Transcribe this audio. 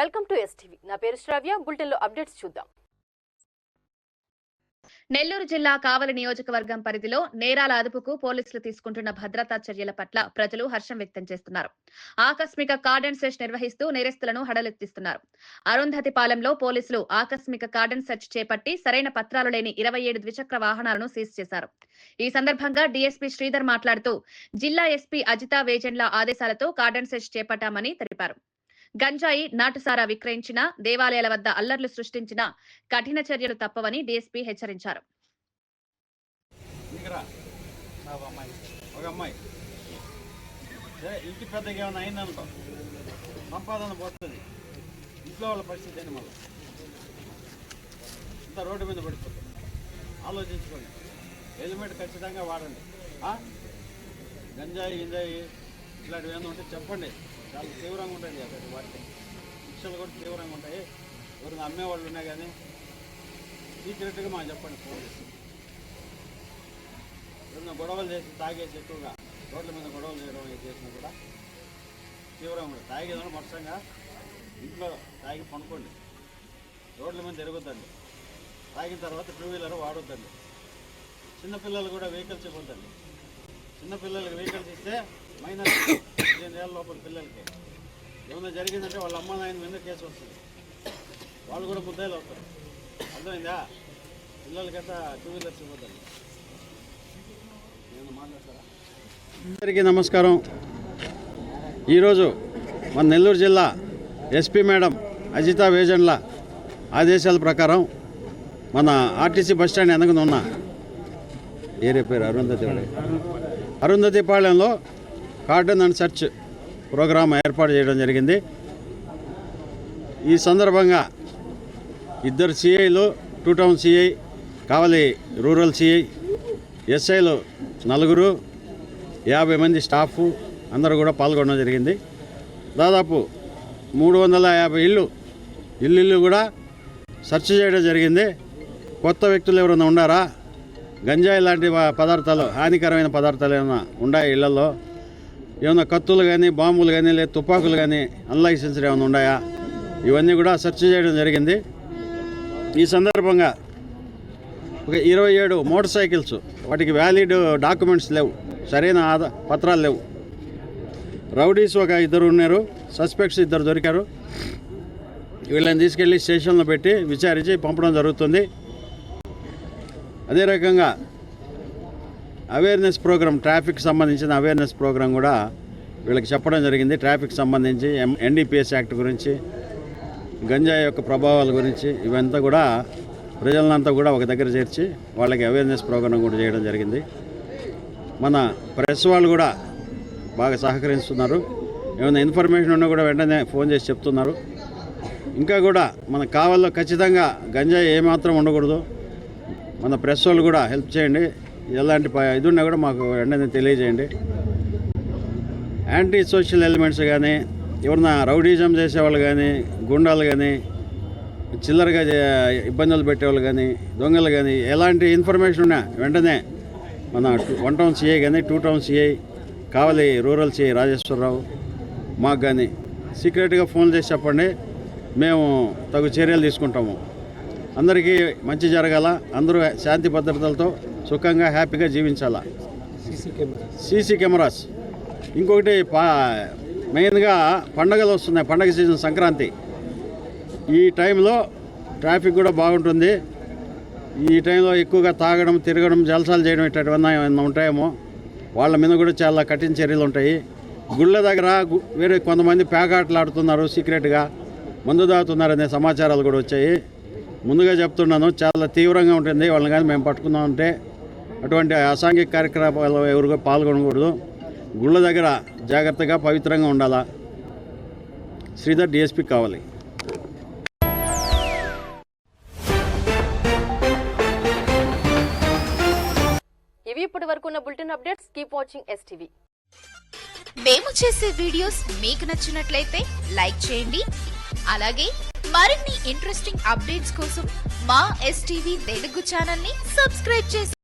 Welcome to STV నా పేరు శ్రావ్య బులెటిన్లో అప్డేట్స్ చూద్దాం. నెల్లూరు జిల్లా కావలి నియోజకవర్గం పరిధిలో నేరాల అదుపుకు పోలీసులు తీసుకుంటున్న భద్రతా చర్యల పట్ల ప్రజలు హర్షం వ్యక్తం చేస్తున్నారు. ఆకస్మిక కార్డన్ సెర్చ్ నిర్వహిస్తూ నేరస్తులను హడలెత్తిస్తున్నారు. అరుంధతిపాలెంలో పోలీసులు ఆకస్మిక కార్డన్ సెర్చ్ చేపట్టి సరైన పత్రాలు లేని ఇరవై ఏడు ద్విచక్ర వాహనాలను సీజ్ చేశారు. ఈ సందర్భంగా డీఎస్పీ శ్రీధర్ మాట్లాడుతూ జిల్లా ఎస్పీ అజితా వేజెండ్ల ఆదేశాలతో కార్డన్ సెర్చ్ చేపట్టామని తెలిపారు. గంజాయి నాటుసారా విక్రయించిన దేవాలయాల వద్ద అల్లర్లు సృష్టించిన కఠిన చర్యలు తప్పవని డీఎస్పీ హెచ్చరించారు. ఒక అమ్మాయి. ఇంటి పెద్దగా ఏమైనా అయిందనుకో సంపాదన పోతుంది. ఇంట్లో వాళ్ళ పరిస్థితి ఏంటి మళ్ళీ? ఇంత రోడ్డు మీద పడిపోతుంది. ఆలోచించుకోండి. హెల్మెట్ ఖచ్చితంగా వాడండి. గంజాయి గింజాయి ఇట్లాంటివి ఏమైనా ఉంటే చెప్పండి. చాలా తీవ్రంగా ఉంటుంది అక్కడ వాటికి. శిక్షలు కూడా తీవ్రంగా ఉంటాయి. ఎవరైనా అమ్మేవాళ్ళు ఉన్నా కానీ సీక్రెట్గా మాకు చెప్పండి ఫోన్ చేసి. ఏదైనా గొడవలు చేసి తాగేసి ఎక్కువగా రోడ్ల మీద గొడవలు చేయడం ఇది చేసినా కూడా తీవ్రంగా ఉంటుంది తాగేదాన్ని మొత్తంగా ఇంట్లో తాగి పనుకోండి. రోడ్ల మీద తిరగొద్దండి. తాగిన తర్వాత టూ వీలర్ వాడొద్దండి. చిన్నపిల్లలు కూడా వెహికల్స్ ఇవ్వద్దండి చిన్నపిల్లలకి వెహికల్స్ ఇస్తే మైనర్ పదిహేను ఏళ్ళ లోపల పిల్లలకి ఏమైనా జరిగిందంటే వాళ్ళ అమ్మ నాయన మీద కేసు వస్తుంది? వాళ్ళు కూడా ముద్దాయిలు అవుతారు. అర్థమైందా? పిల్లలకైతే టూ వీలర్స్ ఇవ్వద్దండి. అందరికీ నమస్కారం. ఈరోజు మన నెల్లూరు జిల్లా ఎస్పీ మేడం అజితా వేజన్ల ఆదేశాల ప్రకారం మన ఆర్టీసీ బస్ స్టాండ్ ఏరే ఉన్న పేరు? అరుంధతి అరుంధతి పాళ్యంలో కార్డన్ అండ్ సెర్చ్ ప్రోగ్రాం ఏర్పాటు చేయడం జరిగింది. ఈ సందర్భంగా ఇద్దరు సిఐలు two town CI Kavali rural CI ఎస్ఐలు నలుగురు యాభై మంది స్టాఫ్ అందరూ కూడా పాల్గొనడం జరిగింది. దాదాపు మూడు వందల యాభై ఇళ్ళు ఇల్లు కూడా సెర్చ్ చేయడం జరిగింది. కొత్త వ్యక్తులు ఎవరైనా ఉన్నారా? గంజాయి లాంటి పదార్థాలు హానికరమైన పదార్థాలు ఏమైనా ఉన్నాయా ఇళ్ళలో? ఏమైనా కత్తులు కానీ బాంబులు కానీ లేదా తుపాకులు కానీ అన్లైసెన్స్డ్ ఏమైనా ఉన్నాయా? ఇవన్నీ కూడా సెర్చ్ చేయడం జరిగింది. ఈ సందర్భంగా ఒక ఇరవై ఏడు మోటార్ సైకిల్స్ వాటికి వ్యాలిడ్ డాక్యుమెంట్స్ లేవు. సరైన ఆధా పత్రాలు లేవు. రౌడీస్ ఒక ఇద్దరు ఉన్నారు సస్పెక్ట్స్ ఇద్దరు దొరికారు. వీళ్ళని తీసుకెళ్ళి స్టేషన్లో పెట్టి విచారించి పంపడం జరుగుతుంది. అదే రకంగా అవేర్నెస్ ప్రోగ్రామ్ ట్రాఫిక్ సంబంధించిన అవేర్నెస్ ప్రోగ్రామ్ కూడా వీళ్ళకి చెప్పడం జరిగింది. ట్రాఫిక్ సంబంధించి ఎం ఎన్డీపీఎస్ యాక్ట్ గురించి గంజాయి యొక్క ప్రభావాల గురించి ఇవంతా కూడా ప్రజలంతా కూడా ఒక దగ్గర చేర్చి వాళ్ళకి అవేర్నెస్ ప్రోగ్రామ్ కూడా చేయడం జరిగింది. మన ప్రెస్ వాళ్ళు కూడా బాగా సహకరిస్తున్నారు. ఏమైనా ఇన్ఫర్మేషన్ ఉన్నా కూడా వెంటనే ఫోన్ చేసి చెప్తున్నారు. ఇంకా కూడా మన కావాలో ఖచ్చితంగా గంజాయి ఏమాత్రం ఉండకూడదు. మన ప్రెస్ వాళ్ళు కూడా హెల్ప్ చేయండి. ఎలాంటి ప- ఇది ఉన్నా కూడా మాకు వెంటనే తెలియజేయండి. యాంటీ సోషల్ ఎలిమెంట్స్ కానీ ఎవరన్నా రౌడీజం చేసేవాళ్ళు కానీ గుండాలు కానీ చిల్లరగా ఇబ్బందులు పెట్టేవాళ్ళు కానీ దొంగలు కానీ ఎలాంటి ఇన్ఫర్మేషన్ ఉన్నా వెంటనే మన వన్ టౌన్ సిఐ కానీ two town CI Kavali rural CI Rajeswara Rao మాకు కానీ సీక్రెట్గా ఫోన్ చేసి చెప్పండి. మేము తగు చర్యలు తీసుకుంటాము. అందరికీ మంచి జరగాల. అందరూ శాంతి భద్రతలతో సుఖంగా హ్యాపీగా జీవించాలా? CC cameras. ఇంకొకటి పా మెయిన్గా పండగలు వస్తున్నాయి. పండగ సీజన్ సంక్రాంతి. ఈ టైంలో ట్రాఫిక్ కూడా బాగుంటుంది. ఈ టైంలో ఎక్కువగా తాగడం తిరగడం జలసాలు చేయడం ఇట్లాంటివన్నీ ఏమైనా ఉంటాయేమో. వాళ్ళ మీద కూడా చాలా కఠిన చర్యలు ఉంటాయి. గుళ్ళ దగ్గర వేరే కొంతమంది పేకాటలు ఆడుతున్నారు సీక్రెట్గా మందు తాగుతున్నారనే సమాచారాలు కూడా వచ్చాయి. ముందుగా చెప్తున్నాను చాలా తీవ్రంగా ఉంటుంది. వాళ్ళని కానీ మేము పట్టుకున్నామంటే అటువంటి అసాంఘిక కార్యక్రమాలు ఎవరు కూడా పాల్గొనకూడదు. గుళ్ళ దగ్గర జాగ్రత్తగా పవిత్రంగా ఉండాలా? శ్రీధర్ డిఎస్పి కావాలి. ఇవి ఇప్పటి వరకు ఉన్న bulletin updates. Keep watching STV. మేము చేసే వీడియోస్ మీకు నచ్చినట్లయితే లైక్ చేయండి. అలాగే మరిన్ని ఇంట్రెస్టింగ్ అప్డేట్స్ కోసం మా ఎస్టీవీ తెలుగు ఛానల్ని సబ్స్క్రైబ్ చేసి